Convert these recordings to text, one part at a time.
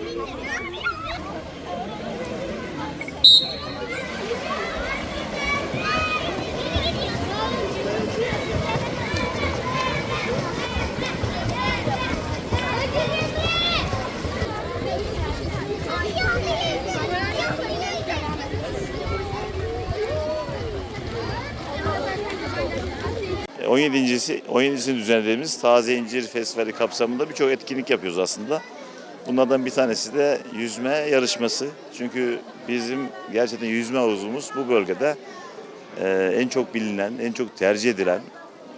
E, 17.si 17'sini düzenlediğimiz Taze İncir Festivali kapsamında birçok etkinlik yapıyoruz aslında. Bunlardan bir tanesi de yüzme yarışması. Çünkü bizim gerçekten yüzme havuzumuz bu bölgede e, en çok bilinen, en çok tercih edilen,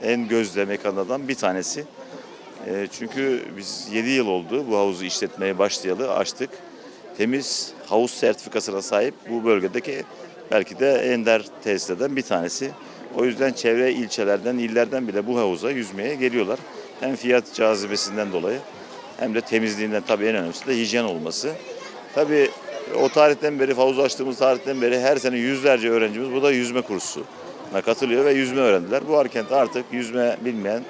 en gözde mekanlardan bir tanesi. E, çünkü biz 7 yıl oldu bu havuzu işletmeye başlayalı, açtık. Temiz havuz sertifikasına sahip bu bölgedeki belki de ender tesislerden bir tanesi. O yüzden çevre ilçelerden, illerden bile bu havuza yüzmeye geliyorlar. Hem fiyat cazibesinden dolayı hem de temizliğinden tabii en önemlisi de hijyen olması. Tabii o tarihten beri, havuz açtığımız tarihten beri her sene yüzlerce öğrencimiz burada yüzme kursuna katılıyor ve yüzme öğrendiler. Bu Arkentte artık yüzme bilmeyen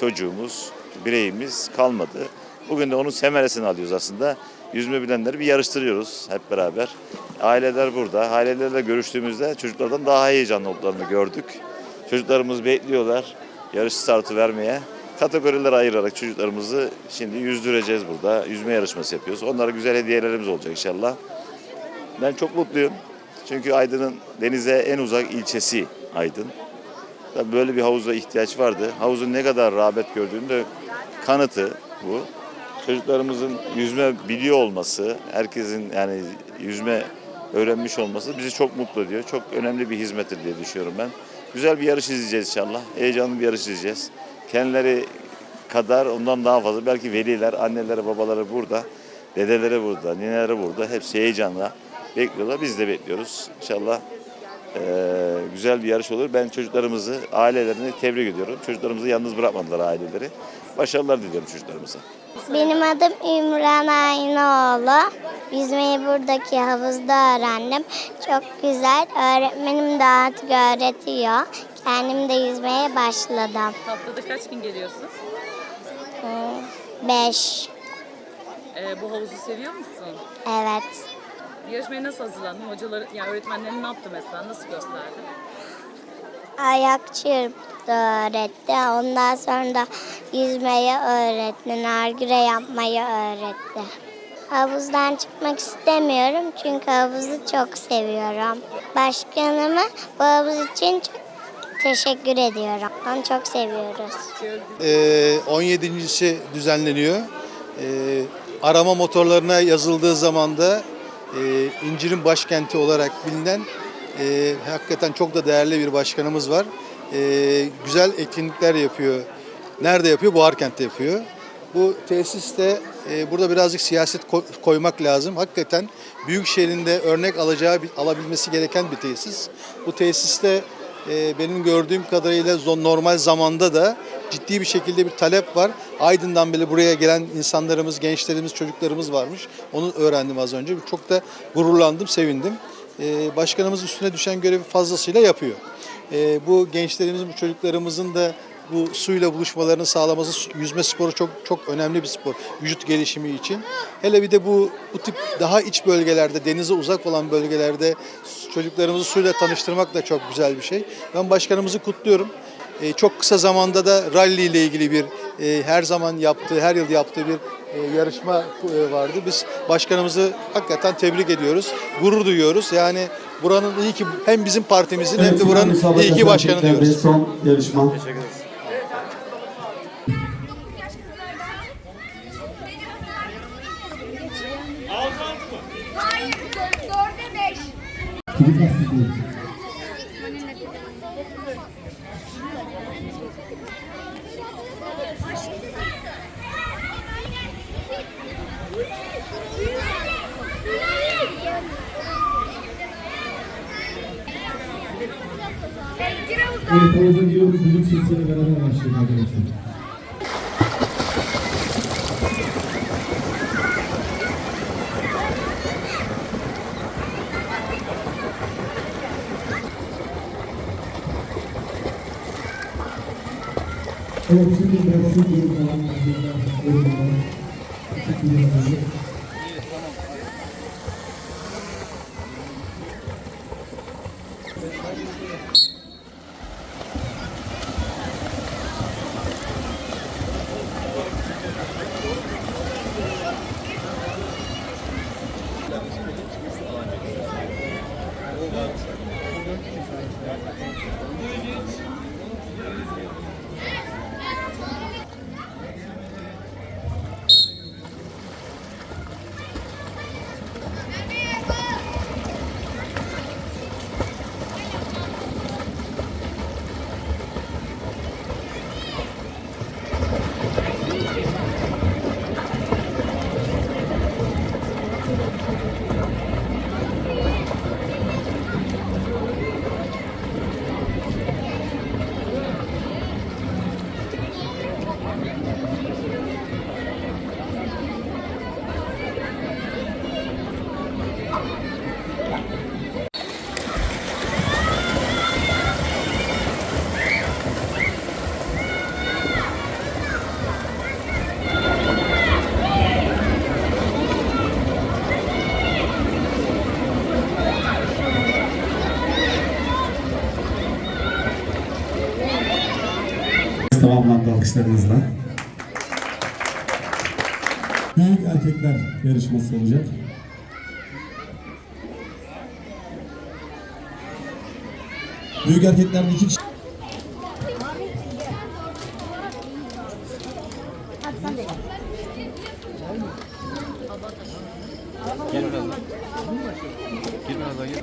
çocuğumuz, bireyimiz kalmadı. Bugün de onun semeresini alıyoruz aslında. Yüzme bilenleri bir yarıştırıyoruz hep beraber. Aileler burada. Ailelerle görüştüğümüzde çocuklardan daha heyecanlı olduklarını gördük. Çocuklarımız bekliyorlar yarış startı vermeye. Kategoriler ayırarak çocuklarımızı şimdi yüzdüreceğiz burada. Yüzme yarışması yapıyoruz. Onlara güzel hediyelerimiz olacak inşallah. Ben çok mutluyum. Çünkü Aydın'ın denize en uzak ilçesi Aydın. Tabii böyle bir havuza ihtiyaç vardı. Havuzun ne kadar rağbet gördüğünü de kanıtı bu. Çocuklarımızın yüzme biliyor olması, herkesin yani yüzme öğrenmiş olması bizi çok mutlu ediyor. Çok önemli bir hizmettir diye düşünüyorum ben. Güzel bir yarış izleyeceğiz inşallah. Heyecanlı bir yarış izleyeceğiz. Kendileri kadar ondan daha fazla belki veliler, anneleri, babaları burada, dedeleri burada, nineleri burada. Hepsi heyecanla bekliyorlar. Biz de bekliyoruz. İnşallah eee, güzel bir yarış olur. Ben çocuklarımızı, ailelerini tebrik ediyorum. Çocuklarımızı yalnız bırakmadılar aileleri. Başarılar diliyorum çocuklarımıza. Benim adım İmran Aynaoğlu. Yüzmeyi buradaki havuzda öğrendim. Çok güzel. Öğretmenim de artık öğretiyor. Kendim de yüzmeye başladım. Haftada kaç gün geliyorsun? Hmm, Beş. Ee, bu havuzu seviyor musun? Evet. Yarışmaya nasıl hazırlandın? Hocaları, yani öğretmenlerin ne yaptı mesela? Nasıl gösterdi? Ayak çırptı öğretti. Ondan sonra da yüzmeyi öğretti. Nargile yapmayı öğretti. Havuzdan çıkmak istemiyorum çünkü havuzu çok seviyorum. Başkanıma bu havuz için çok teşekkür ediyorum. Onu çok seviyoruz. Ee, 17.si düzenleniyor. Ee, arama motorlarına yazıldığı zaman da e, İncir'in başkenti olarak bilinen e, hakikaten çok da değerli bir başkanımız var. Ee, güzel etkinlikler yapıyor. Nerede yapıyor? Buharkent'te yapıyor. Bu tesiste e, burada birazcık siyaset ko- koymak lazım. Hakikaten büyük şehrinde örnek alacağı alabilmesi gereken bir tesis. Bu tesiste e, benim gördüğüm kadarıyla normal zamanda da ciddi bir şekilde bir talep var. Aydın'dan bile buraya gelen insanlarımız, gençlerimiz, çocuklarımız varmış. Onu öğrendim az önce. Çok da gururlandım, sevindim. E, başkanımız üstüne düşen görevi fazlasıyla yapıyor. E, bu gençlerimizin, bu çocuklarımızın da bu suyla buluşmalarını sağlaması yüzme sporu çok çok önemli bir spor vücut gelişimi için. Hele bir de bu bu tip daha iç bölgelerde denize uzak olan bölgelerde çocuklarımızı suyla tanıştırmak da çok güzel bir şey. Ben başkanımızı kutluyorum. Ee, çok kısa zamanda da rally ile ilgili bir e, her zaman yaptığı, her yıl yaptığı bir e, yarışma e, vardı. Biz başkanımızı hakikaten tebrik ediyoruz. Gurur duyuyoruz. Yani buranın iyi ki hem bizim partimizin hem de buranın iyi ki başkanı diyoruz. Son yarışma. Hayır, Evet, havuzun giriyoruz. Düdük sesiyle beraber başlayalım arkadaşlar. Evet, şimdi biraz su geri kalan hazırda yorumlar. Teşekkür ederim. Alkışlarınızla. Büyük erkekler yarışması olacak. Büyük erkeklerde iki kişi 20 liradan gir.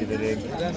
Gidelim. Gidelim.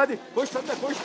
hadi. Koş sen de koş.